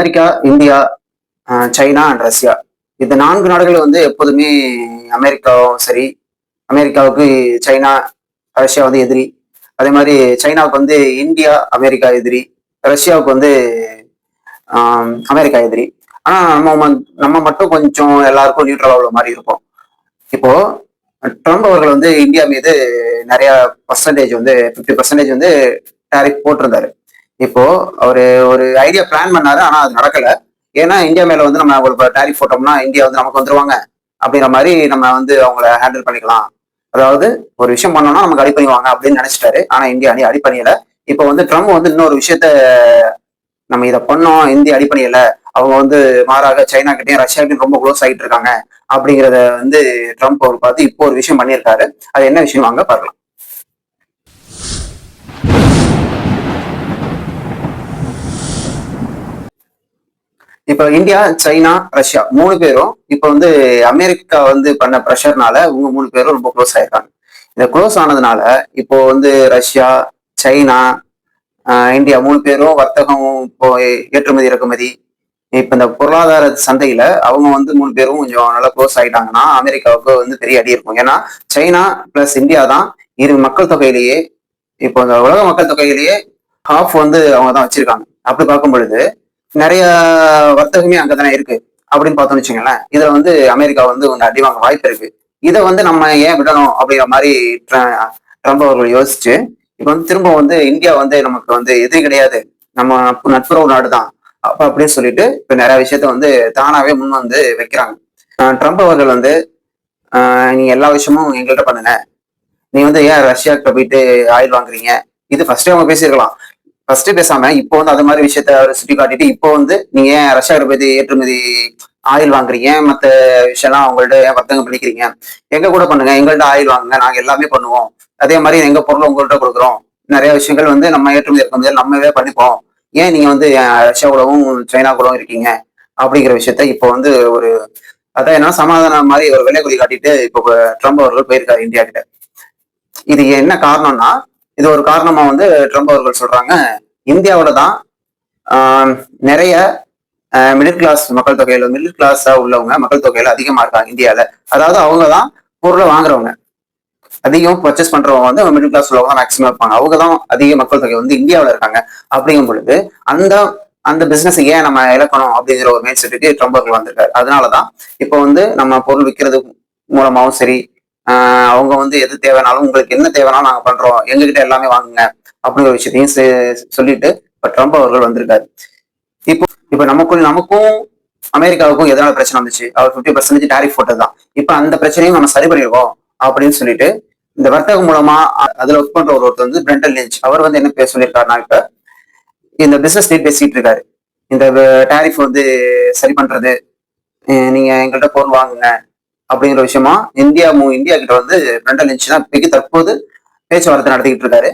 America India China and Russia. இந்த நான்கு நாடுகள் வந்து எப்போதுமே அமெரிக்காவும் சரி அமெரிக்காவுக்கு சைனா ரஷ்யா வந்து எதிரி. அதே மாதிரி சைனாவுக்கு வந்து இந்தியா அமெரிக்கா எதிரி. ரஷ்யாவுக்கு வந்து அமெரிக்கா எதிரி. ஆனால் நம்ம நம்ம மட்டும் கொஞ்சம் எல்லாருக்கும் நியூட்ரலா உள்ள மாதிரி இருக்கும் இப்போ ட்ரம்ப் அவர்கள் வந்து இந்தியா மீது நிறைய பர்சன்டேஜ் வந்து ஃபிஃப்டி பர்சன்டேஜ் வந்து டேரிஃப் போட்டிருந்தாரு. இப்போ அவரு ஒரு ஐடியா பிளான் பண்ணாரு ஆனா அது நடக்கல. ஏன்னா இந்தியா மேல வந்து நம்ம ஒரு டேரிஃப் போட்டோம்னா இந்தியா வந்து நமக்கு வந்துருவாங்க அப்படிங்கிற மாதிரி நம்ம வந்து அவங்கள ஹேண்டில் பண்ணிக்கலாம். அதாவது ஒரு விஷயம் பண்ணோம்னா நமக்கு அடி அப்படின்னு நினைச்சிட்டாரு. ஆனா இந்தியா அணி அடி பண்ணியல. இப்போ வந்து ட்ரம்ப் வந்து இன்னொரு விஷயத்த நம்ம இதை பண்ணோம் இந்தியா அடி பண்ணியல. அவங்க வந்து மாறாக சைனா கிட்டையும் ரஷ்யா கிட்டையும் ரொம்ப க்ளோஸ் ஆகிட்டு இருக்காங்க அப்படிங்கிறத வந்து ட்ரம்ப் அவர் பார்த்து இப்போ ஒரு விஷயம் பண்ணியிருக்காரு. அது என்ன விஷயம் வாங்க பார்க்கலாம். இப்போ இந்தியா சைனா ரஷ்யா மூணு பேரும் இப்போ வந்து அமெரிக்கா வந்து பண்ண ப்ரெஷர்னால இவங்க மூணு பேரும் ரொம்ப க்ளோஸ் ஆயிருக்காங்க. இந்த க்ளோஸ் ஆனதுனால இப்போ வந்து ரஷ்யா சைனா இந்தியா மூணு பேரும் வர்த்தகம் இப்போ ஏற்றுமதி இறக்குமதி இப்போ இந்த பொருளாதார சந்தையில அவங்க வந்து மூணு பேரும் கொஞ்சம் நல்லா க்ளோஸ் ஆயிட்டாங்கன்னா அமெரிக்காவுக்கு வந்து பெரிய அடி இருக்கும். ஏன்னா சைனா பிளஸ் இந்தியா தான் இரு மக்கள் தொகையிலேயே இப்போ இந்த உலக மக்கள் தொகையிலேயே ஹாஃப் வந்து அவங்க தான் வச்சிருக்காங்க. அப்படி பார்க்கும் பொழுது நிறைய வர்த்தகமே அங்கதானே இருக்கு அப்படின்னு பார்த்தோம்னு வச்சுங்களேன் இதுல வந்து அமெரிக்கா வந்து ஒன்று அடி வாங்க வாய்ப்பு இருக்கு. இதை வந்து நம்ம ஏன் விடணும் அப்படிங்கிற மாதிரி ட்ரம்ப் அவர்கள் யோசிச்சு இப்போ வந்து திரும்ப வந்து இந்தியா வந்து நமக்கு வந்து எதிரி கிடையாது. நம்ம நட்புறவு நாடு தான் அப்ப அப்படின்னு சொல்லிட்டு இப்ப நிறைய விஷயத்த வந்து தானாவே முன் வந்து வைக்கிறாங்க. ட்ரம்ப் அவர்கள் வந்து நீ நீங்க எல்லா விஷயமும் எங்கள்கிட்ட பண்ணுங்க நீ வந்து ஏன் ரஷ்யாக்கிட்ட போயிட்டு ஆயில் வாங்குறீங்க? இது ஃபர்ஸ்டே அவங்க பேசியிருக்கலாம். ஃபர்ஸ்ட் பேசாம இப்போ வந்து அது மாதிரி விஷயத்த அவர் சுட்டி காட்டிட்டு இப்போ வந்து நீங்க ஏன் ரஷ்யா போய் ஏற்றுமதி ஆயில் வாங்குறீங்க? மத்த விஷயம்லாம் அவங்கள்ட்ட ஏன் வர்த்தகம் பண்ணிக்கிறீங்க? எங்க கூட பண்ணுங்க எங்கள்ட்ட ஆயில் வாங்குங்க நாங்க எல்லாமே பண்ணுவோம். அதே மாதிரி எங்க பொருள் உங்கள்ட்ட கொடுக்குறோம். நிறைய விஷயங்கள் வந்து நம்ம ஏற்றுமதி இறக்குமதி நம்மவே பண்ணிப்போம். ஏன் நீங்க வந்து ரஷ்யா கூடவும் சைனா கூடவும் இருக்கீங்க? அப்படிங்கிற விஷயத்த இப்போ வந்து ஒரு அதான் என்ன சமாதானம் மாதிரி ஒரு விலை குறி காட்டிட்டு இப்போ ட்ரம்ப் அவர்கள் போயிருக்காரு இந்தியா கிட்ட. இது என்ன காரணம்னா இது ஒரு காரணமா வந்து ட்ரம்ப் அவர்கள் சொல்றாங்க. இந்தியாவோட தான் நிறைய மிடில் கிளாஸ் மக்கள் தொகையில மிடில் கிளாஸா உள்ளவங்க மக்கள் தொகையில அதிகமா இருக்காங்க இந்தியாவில அதாவது அவங்க தான் பொருளை வாங்குறவங்க. அதிகம் பர்ச்சேஸ் பண்றவங்க வந்து மிடில் கிளாஸ் உள்ளவங்க தான் மேக்ஸிமம் இருப்பாங்க. அவங்க தான் அதிக மக்கள் தொகை வந்து இந்தியாவில் இருக்காங்க. அப்படிங்கும் பொழுது அந்த அந்த பிசினஸ் ஏன் நம்ம இழக்கணும் அப்படிங்கிற ஒரு மைண்ட் செட்டுக்கு ட்ரம்ப் அவர்கள் வந்திருக்காரு. அதனாலதான் இப்போ வந்து நம்ம பொருள் விற்கிறது மூலமாவும் சரி அவங்க வந்து எது தேவைனாலும் உங்களுக்கு என்ன தேவைனாலும் நாங்க பண்றோம். எங்ககிட்ட எல்லாமே வாங்குங்க அப்படிங்கிற விஷயத்தையும் செ- சொல்லிட்டு இப்ப ட்ரம்ப் அவர்கள் வந்திருக்காரு. இப்போ இப்ப நமக்குள் நமக்கும் அமெரிக்காவுக்கும் எதனால பிரச்சனை வந்துச்சு? அவர் ஃபிஃப்டி பர்சன்டேஜ் டேரிஃப் போட்டதுதான். இப்ப அந்த பிரச்சனையும் நம்ம சரி பண்ணிருக்கோம் அப்படின்னு சொல்லிட்டு இந்த வர்த்தகம் மூலமா அதுல ஒர்க் பண்ற ஒரு ஒருத்தர் வந்து பிரெண்டல் லிஞ்ச் அவர் வந்து என்ன பேச சொல்லியிருக்காருன்னா இப்ப இந்த பிசினஸ் டீல் பேசிட்டு இருக்காரு. இந்த டேரிஃப் வந்து சரி பண்றது நீங்க எங்கள்கிட்ட பொருள் வாங்குங்க அப்படிங்கிற விஷயமா இந்தியா மு- இந்தியா கிட்ட வந்து பிரெண்டல் லிஞ்ச் தான் இப்போதைக்கு தற்போது பேச்சுவார்த்தை நடத்திக்கிட்டு இருக்காரு.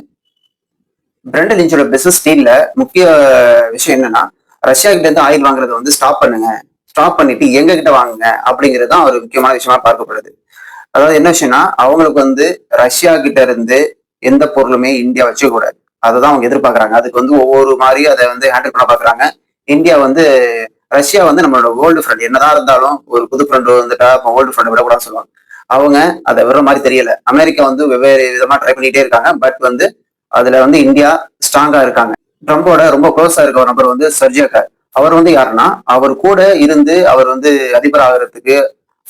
பிரெண்டல் லிஞ்சோட பிசினஸ் டீல்ல முக்கிய விஷயம் என்னன்னா ரஷ்யா கிட்ட இருந்து ஆயில் வாங்குறத வந்து ஸ்டாப் பண்ணுங்க. ஸ்டாப் பண்ணிட்டு எங்க கிட்ட வாங்குங்க அப்படிங்கிறது தான் ஒரு முக்கியமான விஷயமா பார்க்கப்படுது. அதாவது என்ன விஷயம்னா அவங்களுக்கு வந்து ரஷ்யா கிட்ட இருந்து எந்த பொருளுமே இந்தியா வச்சுக்க கூடாது. அதுதான் அவங்க எதிர்பார்க்குறாங்க. அதுக்கு வந்து ஒவ்வொரு மாதிரி அதை வந்து ஹேண்டில் பண்ண பார்க்குறாங்க. இந்தியா வந்து ரஷ்யா வந்து நம்மளோட ஓல்டு ஃப்ரெண்ட் என்னதான் இருந்தாலும் ஒரு புது ஃப்ரெண்டு வந்துட்டா ஓல்டு ஃப்ரெண்ட் விடக்கூடாதுன்னு சொல்லுவாங்க. அவங்க அதை விடுற மாதிரி தெரியல. அமெரிக்கா வந்து வெவ்வேறு விதமா ட்ரை பண்ணிட்டே இருக்காங்க. பட் வந்து அதுல வந்து இந்தியா ஸ்ட்ராங்கா இருக்காங்க. ட்ரம்போட ரொம்ப க்ளோஸா இருக்க ஒரு நபர் வந்து சர்ஜியாக்கார் அவர் வந்து யாருன்னா அவர் கூட இருந்து அவர் வந்து அதிபர் ஆகிறதுக்கு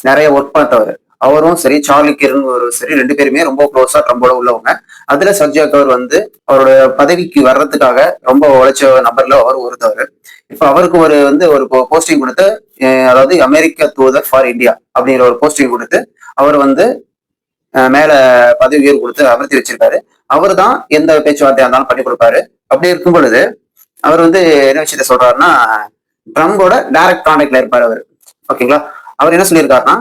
நிறைய ஒர்க் பார்த்தவர். அவரும் சரி சார்லி கிரண் சரி ரெண்டு பேருமே ரொம்ப க்ளோஸா ட்ரம்போட உள்ளவங்க. அதுல சர்ஜியாக்கவர் வந்து அவரோட பதவிக்கு வர்றதுக்காக ரொம்ப உழைச்ச நபர்ல அவர் ஒருத்தவர். இப்ப அவருக்கு ஒரு வந்து ஒரு போஸ்டிங் கொடுத்து அதாவது அமெரிக்க தூதர் ஃபார் இந்தியா அப்படிங்கிற ஒரு போஸ்டிங் கொடுத்து அவர் வந்து மேல பதவி உயர்வு கொடுத்து அமர்த்தி வச்சிருக்காரு. அவர் தான் எந்த பேச்சுவார்த்தையா இருந்தாலும் பண்ணி கொடுப்பாரு. அப்படி இருக்கும் பொழுது அவர் வந்து என்ன விஷயத்த சொல்றாருன்னா ட்ரம்போட டைரக்ட் கான்டாக்ட்ல இருப்பார் அவர். ஓகேங்களா? அவர் என்ன சொல்லியிருக்காருன்னா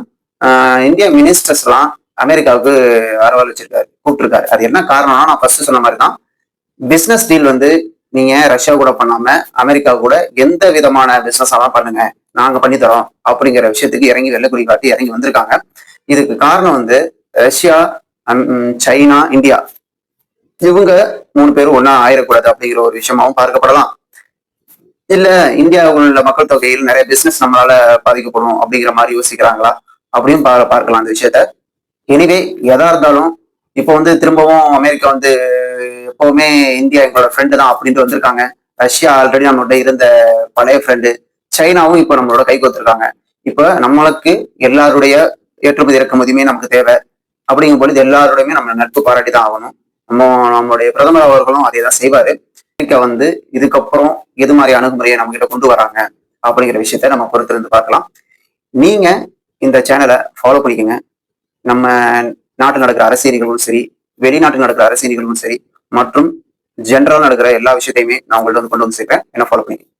இந்திய மினிஸ்டர்ஸ் எல்லாம் அமெரிக்காவுக்கு வரவழைச்சிருக்காரு கூப்பிட்டுருக்காரு. அது என்ன காரணம்னா நான் ஃபர்ஸ்ட் சொன்ன மாதிரி தான் பிசினஸ் டீல் வந்து நீங்க ரஷ்யா கூட பண்ணாம அமெரிக்கா கூட எந்த விதமான பிசினஸ் எல்லாம் பண்ணுங்க நாங்க பண்ணி தரோம் அப்படிங்கிற விஷயத்துக்கு இறங்கி வெள்ளக்குடி காட்டி இறங்கி வந்திருக்காங்க. இதுக்கு காரணம் வந்து ரஷ்யா அம், சைனா இந்தியா. இவங்க மூணு பேரும் ஒன்னா ஆயிடக்கூடாது அப்படிங்கிற ஒரு விஷயமாவும் பார்க்கப்படலாம். இல்ல இந்தியாவில் உள்ள மக்கள் தொகையில் நிறைய பிசினஸ் நம்மளால பாதிக்கப்படும் அப்படிங்கிற மாதிரி யோசிக்கிறாங்களா? அப்படியும் பா- பார்க்கலாம் அந்த விஷயத்த. எனிவே எதா இருந்தாலும் இப்போ வந்து திரும்பவும் அமெரிக்கா வந்து எப்பவுமே இந்தியா எங்களோட ஃப்ரெண்டு தான் அப்படின்ட்டு வந்திருக்காங்க. ரஷ்யா ஆல்ரெடி நம்மளோட இருந்த பழைய ஃப்ரெண்டு சைனாவும் இப்போ நம்மளோட கை கோத்துருக்காங்க இப்போ நம்மளுக்கு எல்லாருடைய ஏற்றுமதி இறக்குமதியுமே நமக்கு தேவை. அப்படிங்கும் பொழுது எல்லாருடையுமே நம்ம நட்பு பாராட்டி தான் ஆகணும். நம்ம நம்மளுடைய பிரதமர் அவர்களும் அதே தான் செய்வாரு. அமெரிக்கா வந்து இதுக்கப்புறம் எது மாதிரி அணுகுமுறையை நம்ம கிட்ட கொண்டு வராங்க அப்படிங்கிற விஷயத்த நம்ம பொறுத்திருந்து பார்க்கலாம். நீங்க இந்த சேனலை ஃபாலோ பண்ணிக்கோங்க. நம்ம நாட்டில் நடக்கிற அரசியல்களும் சரி வெளிநாட்டில் நடக்கிற அரசியல்களும் சரி மற்றும் ஜென்ரல் நடக்கிற எல்லா விஷயத்தையுமே நான் உங்கள்ட்ட வந்து கொண்டு வந்து சேர்ப்பேன். என்ன ஃபாலோ பண்ணிக்கோங்க.